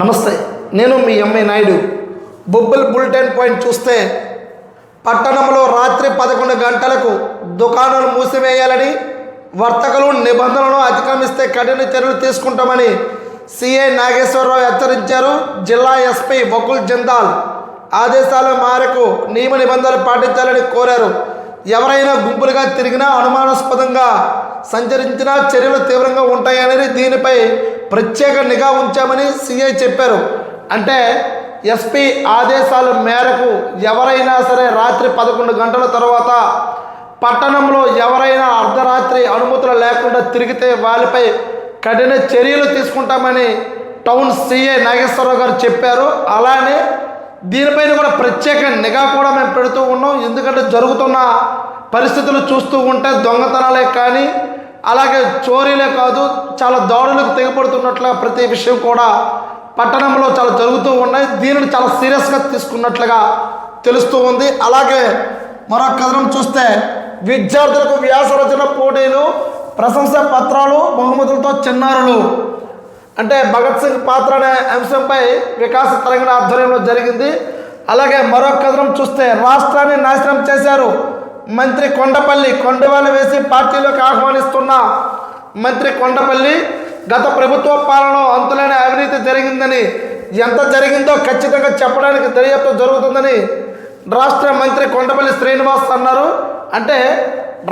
నమస్తే నేను మీ M A Naidu. Bobbili bulletin point చూస్తే పట్టణంలో రాత్రి పదకొండు గంటలకు దుకాణాలు మూసివేయాలని వర్తకులు నిబంధనలను అతిక్రమిస్తే కఠిన చర్యలు తీసుకుంటామని సిఐ నాగేశ్వరరావు హెచ్చరించారు. జిల్లా ఎస్పీ బకుల్ జిందాల్ ఆదేశాల మేరకు నియమ నిబంధనలు పాటించాలని కోరారు. ఎవరైనా గుంపులుగా తిరిగినా అనుమానాస్పదంగా సంచరించినా చర్యలు తీవ్రంగా ఉంటాయని దీనిపై ప్రత్యేక నిఘా ఉంచామని సిఐ చెప్పారు. అంటే ఎస్పీ ఆదేశాల మేరకు ఎవరైనా సరే రాత్రి పదకొండు గంటల తర్వాత పట్టణంలో ఎవరైనా అర్ధరాత్రి అనుమతులు లేకుండా తిరిగితే వాళ్ళపై కఠిన చర్యలు తీసుకుంటామని టౌన్ సిఐ నాగేశ్వరరావు గారు చెప్పారు. అలానే దీనిపైన కూడా ప్రత్యేక నిఘా కూడా మేము పెడుతూ ఉన్నాం. ఎందుకంటే జరుగుతున్న పరిస్థితులు చూస్తూ ఉంటే దొంగతనాలే కానీ అలాగే చోరీలే కాదు చాలా దాడులకు తెగపడుతున్నట్లుగా ప్రతి విషయం కూడా పట్టణంలో చాలా జరుగుతూ ఉన్నాయి. దీనిని చాలా సీరియస్గా తీసుకున్నట్లుగా తెలుస్తూ ఉంది. అలాగే మరొక కథనం చూస్తే విద్యార్థులకు వ్యాస రచన పోటీలు ప్రశంసా పత్రాలు బహుమతులతో చిన్నారులు అంటే భగత్ సింగ్ పాత్ర అనే అంశంపై వికాస తెలంగాణ ఆధ్వర్యంలో జరిగింది. అలాగే మరో కథనం చూస్తే రాష్ట్రాన్ని నాశనం చేశారు మంత్రి కొండపల్లి. కొండవాళ్ళు వేసి పార్టీలోకి ఆహ్వానిస్తున్న మంత్రి కొండపల్లి గత ప్రభుత్వ పాలనలో అంతులేని అవినీతి జరిగిందని ఎంత జరిగిందో ఖచ్చితంగా చెప్పడానికి దర్యాప్తు జరుగుతుందని రాష్ట్ర మంత్రి కొండపల్లి శ్రీనివాస్ అన్నారు. అంటే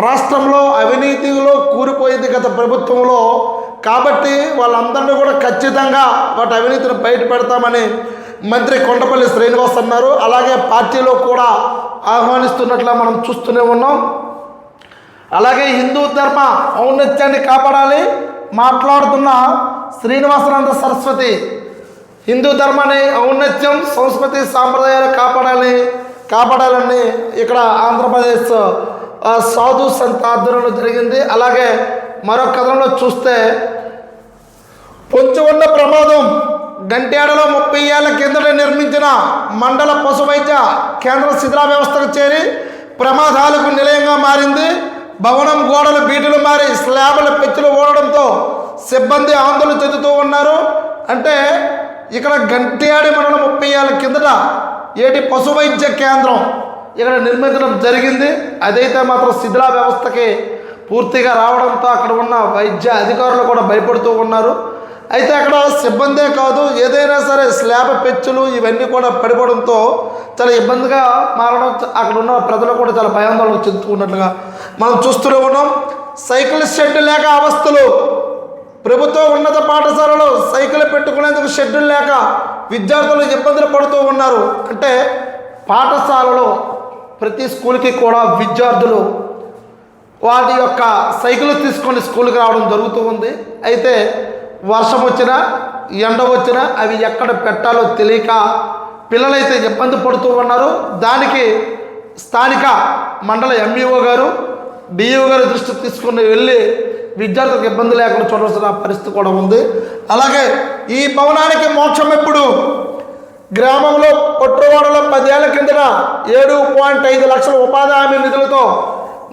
రాష్ట్రంలో అవినీతిలో కూరిపోయింది గత ప్రభుత్వంలో. కాబట్టి వాళ్ళందరినీ కూడా ఖచ్చితంగా వాటి అవినీతిని బయట పెడతామని మంత్రి కొండపల్లి శ్రీనివాస్ అన్నారు. అలాగే పార్టీలో కూడా ఆహ్వానిస్తున్నట్లు మనం చూస్తూనే ఉన్నాం. అలాగే హిందూ ధర్మ ఔన్నత్యాన్ని కాపాడాలి మాట్లాడుతున్న శ్రీనివాసనంద సరస్వతి. హిందూ ధర్మాన్ని ఔన్నత్యం సంస్కృతి సాంప్రదాయాలు కాపాడాలి కాపాడాలని ఇక్కడ ఆంధ్రప్రదేశ్ సాధు సంత ఆధ్వర్యంలో జరిగింది. అలాగే మరో కథనంలో చూస్తే పొంచి ఉన్న ప్రమాదం గంటేడలో ముప్పై ఏళ్ళ కిందట నిర్మించిన మండల పశు వైద్య కేంద్ర శిథిలా వ్యవస్థకు చేరి ప్రమాదాలకు నిలయంగా మారింది. భవనం గోడలు బీటలు మారి స్లాబుల పెచ్చులు ఓడడంతో సిబ్బంది ఆందోళన చెందుతూ ఉన్నారు. అంటే ఇక్కడ గంటేడి మండలం ముప్పై ఏళ్ళ కిందట ఏటి పశు వైద్య కేంద్రం. ఇక్కడ నిర్మించడం జరిగింది. అదైతే మాత్రం శిథిలా వ్యవస్థకి పూర్తిగా రావడంతో అక్కడ ఉన్న వైద్య అధికారులు కూడా భయపడుతూ ఉన్నారు. అయితే అక్కడ సిబ్బందే కాదు ఏదైనా సరే స్లాబ్ పెచ్చులు ఇవన్నీ కూడా పడిపోవడంతో చాలా ఇబ్బందిగా మారడం అక్కడ ఉన్న ప్రజలు కూడా చాలా భయాందోళన చెందుతున్నట్లుగా మనం చూస్తూనే ఉన్నాం. సైకిల్ షెడ్ లేక అవస్థలు. ప్రభుత్వ ఉన్నత పాఠశాలలో సైకిల్ పెట్టుకునేందుకు షెడ్యూల్ లేక విద్యార్థులు ఇబ్బందులు పడుతూ ఉన్నారు. అంటే పాఠశాలలో ప్రతి స్కూల్కి కూడా విద్యార్థులు వాటి యొక్క సైకిల్ తీసుకొని స్కూల్కి రావడం జరుగుతూ ఉంది. అయితే వర్షం వచ్చినా ఎండ వచ్చినా అవి ఎక్కడ పెట్టాలో తెలియక పిల్లలైతే ఇబ్బంది పడుతూ ఉన్నారు. దానికి స్థానిక మండల ఎంఈఓ గారు డిఈఓ గారి దృష్టి తీసుకుని వెళ్ళి విద్యార్థులకు ఇబ్బంది లేకుండా చూడాల్సిన పరిస్థితి కూడా ఉంది. అలాగే ఈ భవనానికి మోక్షం ఎప్పుడు? గ్రామంలో పొట్టువాడలో పదేళ్ళ కిందట ఏడు పాయింట్ ఐదు లక్షల ఉపాధి హామీ నిధులతో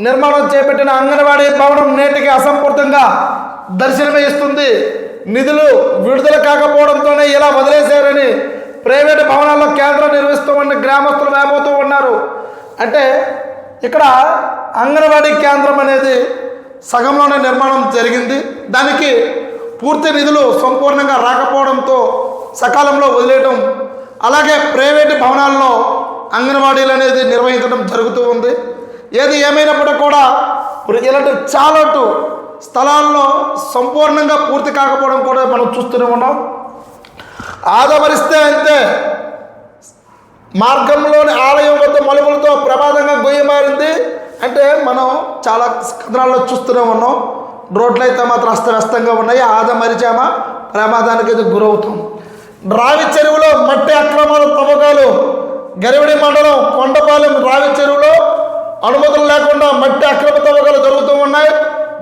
నిర్మాణం చేపట్టిన అంగన్వాడీ భవనం నేటికి అసంపూర్తంగా దర్శనమిస్తుంది నిధులు విడుదల కాకపోవడంతోనే ఇలా వదిలేశారని ప్రైవేటు భవనాల్లో కేంద్రం నిర్వహిస్తామని గ్రామస్తులు వేపోతూ ఉన్నారు. అంటే ఇక్కడ అంగన్వాడీ కేంద్రం అనేది సగంలోనే నిర్మాణం జరిగింది. దానికి పూర్తి నిధులు సంపూర్ణంగా రాకపోవడంతో సకాలంలో వదిలేయటం అలాగే ప్రైవేటు భవనాల్లో అంగన్వాడీలు అనేది నిర్వహించడం జరుగుతూ ఉంది. ఏది ఏమైనప్పటికీ కూడా ఇప్పుడు ఇలాంటి చాలా స్థలాల్లో సంపూర్ణంగా పూర్తి కాకపోవడం కూడా మనం చూస్తూనే ఉన్నాం. ఆదమరిస్తే అంతే. మార్గంలోని ఆలయం వద్ద మలుపులతో ప్రమాదంగా గొయ్యి మారింది అంటే మనం చాలా కథనాల్లో చూస్తూనే ఉన్నాం. రోడ్లు అయితే మాత్రం అస్తవ్యస్తంగా ఉన్నాయి. ఆదమరిచామా ప్రమాదానికి అయితే గురవుతాం. రావి చెరువులో మట్టి అక్రమాల తవ్వకాలు గరివిడి మండలం కొండపాలెం రావి చెరువులో అనుమతులు లేకుండా మట్టి అక్రమ తవ్వకాలు జరుగుతూ ఉన్నాయి.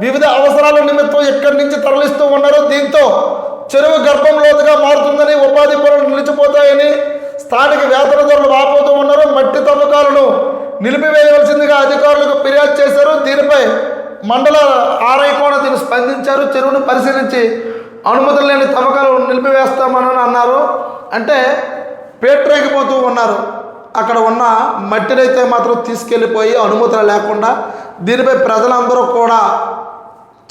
వివిధ అవసరాల నిమిత్తం ఎక్కడి నుంచి తరలిస్తూ ఉన్నారు. దీంతో చెరువు గర్భం లోతుగా మారుతుందని ఉపాధి పనులు నిలిచిపోతాయని స్థానిక వేతనదారులు వాపోతూ ఉన్నారు. మట్టి తవ్వకాలను నిలిపివేయవలసిందిగా అధికారులకు ఫిర్యాదు చేశారు. దీనిపై మండల ఆర్ఐ కూడా దీన్ని స్పందించారు. చెరువును పరిశీలించి అనుమతులు లేని తవ్వకాలు నిలిపివేస్తామని అన్నారు. అంటే పేట్రేకిపోతూ ఉన్నారు. అక్కడ ఉన్న మట్టినైతే మాత్రం తీసుకెళ్ళిపోయి అనుమతులు లేకుండా దీనిపై ప్రజలందరూ కూడా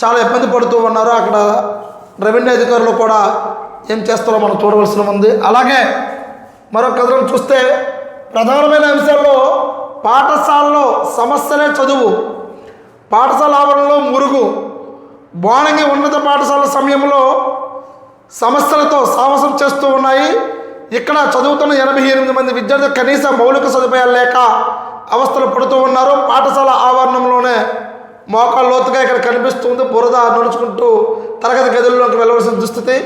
చాలా ఇబ్బంది పడుతూ ఉన్నారు. అక్కడ రెవెన్యూ అధికారులు కూడా ఏం చేస్తారో మనం చూడవలసిన ఉంది. అలాగే మరో కథనం చూస్తే ప్రధానమైన అంశాల్లో పాఠశాలలో సమస్యలే చదువు. పాఠశాల ఆవరణలో మురుగు. బోనంగి ఉన్నత పాఠశాల సమయంలో సమస్యలతో సాహసం చేస్తూ ఉన్నాయి. ఇక్కడ చదువుతున్న ఎనభై ఎనిమిది మంది విద్యార్థులు కనీస మౌలిక సదుపాయాలు లేక అవస్థలు పడుతూ ఉన్నారు. పాఠశాల ఆవరణంలోనే మోకాళ్ళ లోతుగా ఇక్కడ కనిపిస్తుంది. బురద నడుచుకుంటూ తరగతి గదుల్లోకి వెళ్ళవలసిన దుస్థితి.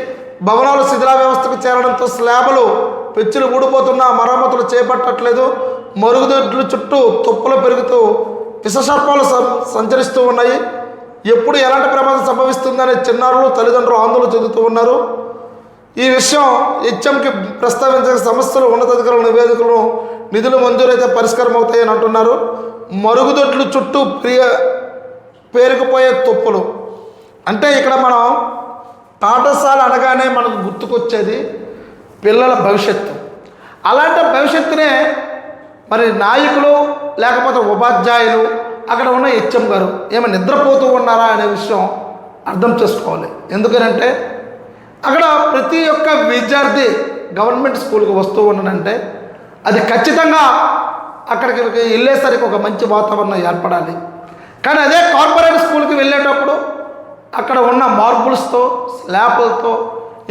భవనాలు శిథిలా వ్యవస్థకు చేరడంతో స్లాబులు పెచ్చులు ఊడిపోతున్న మరమ్మతులు చేపట్టట్లేదు. మరుగుదొడ్లు చుట్టూ తుప్పలు పెరుగుతూ విషసర్పాలు సంచరిస్తూ ఉన్నాయి. ఎప్పుడు ఎలాంటి ప్రమాదం సంభవిస్తుందనే చిన్నారులు తల్లిదండ్రులు ఆందోళన చెందుతూ ఉన్నారు. ఈ విషయం హెచ్ఎంకి ప్రస్తావించే సమస్యలు ఉన్నతాధికారుల నివేదికలను నిధులు మంజూరైతే పరిష్కారం అవుతాయని అంటున్నారు. మరుగుదొడ్లు చుట్టూ ప్రియ పేరుకుపోయే తుప్పులు. అంటే ఇక్కడ మనం పాఠశాల అనగానే మనకు గుర్తుకొచ్చేది పిల్లల భవిష్యత్తు. అలాంటి భవిష్యత్తునే మరి నాయకులు లేకపోతే ఉపాధ్యాయులు అక్కడ ఉన్న హెచ్ఎం గారు ఏమైనా నిద్రపోతూ ఉన్నారా అనే విషయం అర్థం చేసుకోవాలి. ఎందుకనంటే అక్కడ ప్రతి ఒక్క విద్యార్థి గవర్నమెంట్ స్కూల్కి వస్తూ ఉన్నాడంటే అది ఖచ్చితంగా అక్కడికి వెళ్ళేసరికి ఒక మంచి వాతావరణం ఏర్పడాలి. కానీ అదే కార్పొరేట్ స్కూల్కి వెళ్ళేటప్పుడు అక్కడ ఉన్న మార్బుల్స్తో స్లాబ్లతో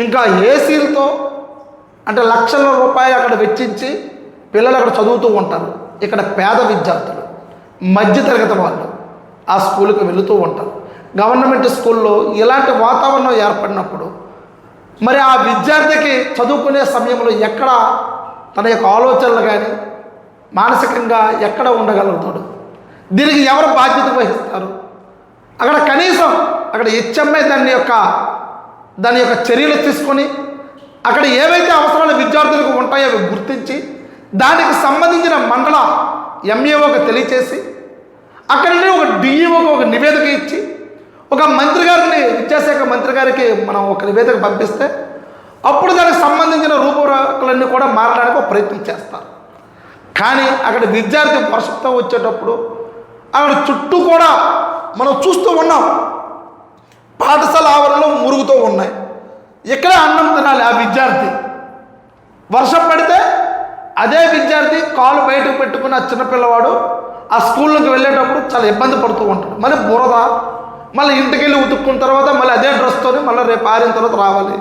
ఇంకా ఏసీలతో అంటే లక్షల రూపాయలు అక్కడ వెచ్చించి పిల్లలు అక్కడ చదువుతూ ఉంటారు. ఇక్కడ పేద విద్యార్థులు మధ్యతరగతి వాళ్ళు ఆ స్కూల్కి వెళుతూ ఉంటారు. గవర్నమెంట్ స్కూల్లో ఇలాంటి వాతావరణం ఏర్పడినప్పుడు మరి ఆ విద్యార్థికి చదువుకునే సమయంలో ఎక్కడ తన యొక్క ఆలోచనలు కానీ మానసికంగా ఎక్కడ ఉండగలుగుతాడు? దీనికి ఎవరు బాధ్యత వహిస్తారు? అక్కడ కనీసం అక్కడ హెచ్ఎంఐ దాని యొక్క దాని యొక్క చర్యలు తీసుకొని అక్కడ ఏవైతే అవసరాలు విద్యార్థులకు ఉంటాయో అవి గుర్తించి దానికి సంబంధించిన మండల ఎంఏఓకి తెలియచేసి అక్కడ నుండి ఒక డిఈఓకి ఒక నివేదిక ఇచ్చి ఒక మంత్రి గారిని విద్యాశాఖ మంత్రి గారికి మనం ఒక నివేదిక పంపిస్తే అప్పుడు దానికి సంబంధించిన రూపురేఖలన్నీ కూడా మారడానికి ఒక ప్రయత్నం చేస్తారు. కానీ అక్కడ విద్యార్థి వర్షంతో వచ్చేటప్పుడు అక్కడ చుట్టూ కూడా మనం చూస్తూ ఉన్నాం. పాఠశాల ఆవరణలో మురుగుతూ ఉన్నాయి. ఇక్కడే అన్నం తినాలి ఆ విద్యార్థి. వర్షం పడితే అదే విద్యార్థి కాలు బయటకు పెట్టుకుని ఆ చిన్నపిల్లవాడు ఆ స్కూల్లోకి వెళ్ళేటప్పుడు చాలా ఇబ్బంది పడుతూ ఉంటాడు. మళ్ళీ బురద మళ్ళీ ఇంటికి వెళ్ళి ఉతుక్కున్న తర్వాత మళ్ళీ అదే డ్రెస్తోనే మళ్ళీ రేపు ఆరిన తర్వాత రావాలి.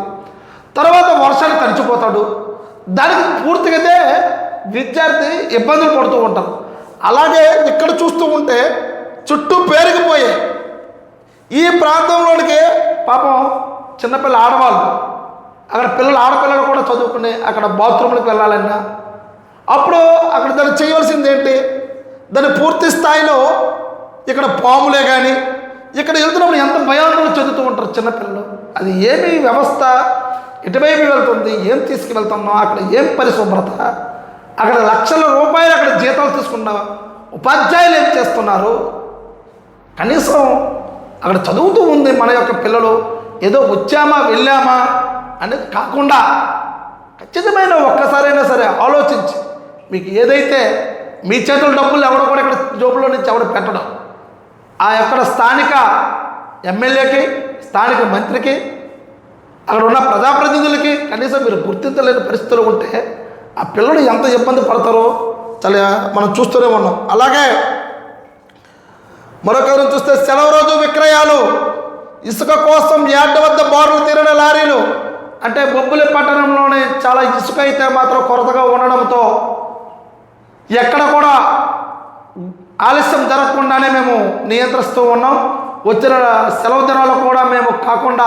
తర్వాత వర్షాలు తడిచిపోతాడు. దానికి పూర్తిగా విద్యార్థి ఇబ్బందులు పడుతూ ఉంటారు. అలాగే ఇక్కడ చూస్తూ ఉంటే చుట్టూ పేరుకుపోయాయి. ఈ ప్రాంతంలోనికి పాపం చిన్నపిల్ల ఆడవాళ్ళు. అక్కడ పిల్లలు ఆడపిల్లలు కూడా చదువుకునే అక్కడ బాత్రూమ్లకు వెళ్ళాలన్నా అప్పుడు అక్కడ దాన్ని చేయవలసింది ఏంటి దాన్ని పూర్తి స్థాయిలో ఇక్కడ పాములే కానీ ఇక్కడ వెళ్తున్నప్పుడు ఎంత భయాందోళన చెందుతూ ఉంటారు చిన్నపిల్లలు? అది ఏమి వ్యవస్థ? ఎటువైపు వెళ్తుంది? ఏం తీసుకువెళ్తున్నాం అక్కడ ఏం పరిశుభ్రత? అక్కడ లక్షల రూపాయలు అక్కడ జీతాలు తీసుకున్న ఉపాధ్యాయులు ఏం చేస్తున్నారు? కనీసం అక్కడ చదువుతూ ఉంది మన యొక్క పిల్లలు. ఏదో వచ్చామా వెళ్ళామా అనేది కాకుండా ఖచ్చితమైన ఒక్కసారైనా సరే ఆలోచించి మీకు ఏదైతే మీ చేతుల డబ్బులు ఎవరు కూడా ఇక్కడ జోబులో నుంచి ఎవరు పెట్టడం. ఆ యొక్క స్థానిక ఎమ్మెల్యేకి స్థానిక మంత్రికి అక్కడ ఉన్న ప్రజాప్రతినిధులకి కనీసం మీరు గుర్తించలేని పరిస్థితులు ఉంటే ఆ పిల్లలు ఎంత ఇబ్బంది పడతారో చాలా మనం చూస్తూనే ఉన్నాం. అలాగే మరొక చూస్తే సెలవు రోజు విక్రయాలు. ఇసుక కోసం యార్డ్ వద్ద బారులు తీరిన లారీలు. అంటే బొబ్బులి పట్టణంలోనే చాలా ఇసుక అయితే మాత్రం కొరతగా ఉండడంతో ఎక్కడ కూడా ఆలస్యం జరగకుండానే మేము నియంత్రిస్తూ ఉన్నాం. వచ్చిన సెలవు దినాలు కూడా మేము కాకుండా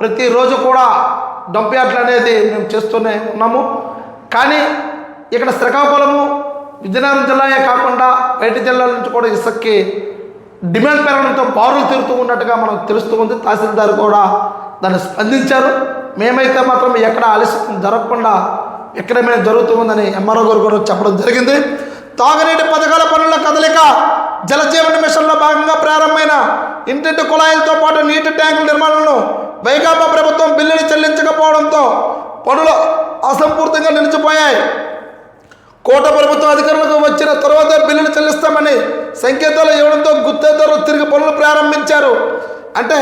ప్రతిరోజు కూడా డంప్ అనేది మేము చేస్తూనే ఉన్నాము. కానీ ఇక్కడ శ్రీకాకుళము విజయనగరం జిల్లాయే కాకుండా బయట జిల్లాల నుంచి కూడా ఇసుక్కి డిమాండ్ పెరగడంతో బారులు తిరుగుతూ ఉన్నట్టుగా మనకు తెలుస్తూ ఉంది. తహసీల్దార్ కూడా దాన్ని స్పందించారు. మేమైతే మాత్రం ఎక్కడ ఆలస్యం జరగకుండా ఎక్కడైనా జరుగుతుందని ఎంఆర్ఓ గారు కూడా చెప్పడం జరిగింది. తాగునీటి పథకాల పనుల కదలిక జలజీవన మిషన్లో భాగంగా ప్రారంభమైన ఇంటింటి కుళాయిలతో పాటు నీటి ట్యాంకుల నిర్మాణంలో వైకాపా ప్రభుత్వం బిల్లులు చెల్లించకపోవడంతో పనులు అసంపూర్తిగా నిలిచిపోయాయి. కోట ప్రభుత్వం అధికారులకు వచ్చిన తర్వాత బిల్లులు చెల్లిస్తామని సంకేతాలు ఇవ్వడంతో గుత్తేదారులు తిరిగి పనులు ప్రారంభించారు. అంటే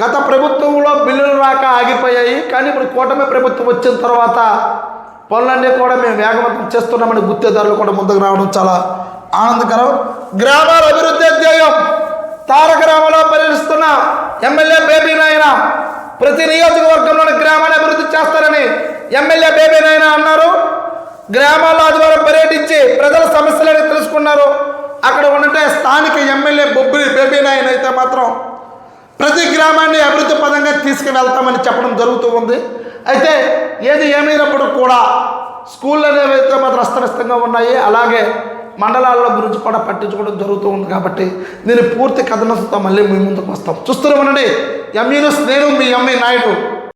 గత ప్రభుత్వంలో బిల్లులు రాక ఆగిపోయాయి కానీ ఇప్పుడు కూటమి ప్రభుత్వం వచ్చిన తర్వాత పనులన్నీ కూడా మేము వేగవంతం చేస్తున్నామని గుత్తేదారులు కూడా ముందుకు రావడం చాలా ఆనందకరం. గ్రామాల అభివృద్ధి ధ్యేయం తారక రామలో పర్యటిస్తున్న ఎమ్మెల్యే బేబీ నాయన ప్రతి నియోజకవర్గంలోని గ్రామాన్ని అభివృద్ధి చేస్తారని ఎమ్మెల్యే బేబీ నాయన అన్నారు. గ్రామాల్లో ఆదివారం పర్యటించి ప్రజల సమస్యలను తెలుసుకున్నారు. అక్కడ ఉన్నట్టే స్థానిక ఎమ్మెల్యే బొబ్బిలి బేబీ నాయన అయితే మాత్రం ప్రతి గ్రామాన్ని అభివృద్ధి పదంగా తీసుకువెళ్తామని చెప్పడం జరుగుతూ ఉంది. అయితే ఏది ఏమైనప్పుడు కూడా స్కూళ్ళు అనేవి అయితే మాత్రం అస్తవ్యస్తంగా ఉన్నాయి. అలాగే మండలాల గురించి కూడా పట్టించుకోవడం జరుగుతూ ఉంది కాబట్టి నేను పూర్తి కథనంతో మళ్ళీ మీ ముందుకు వస్తాం. చూస్తూనే ఉండండి ఎంఈ నేను మీ ఎంఈ నాయుడు.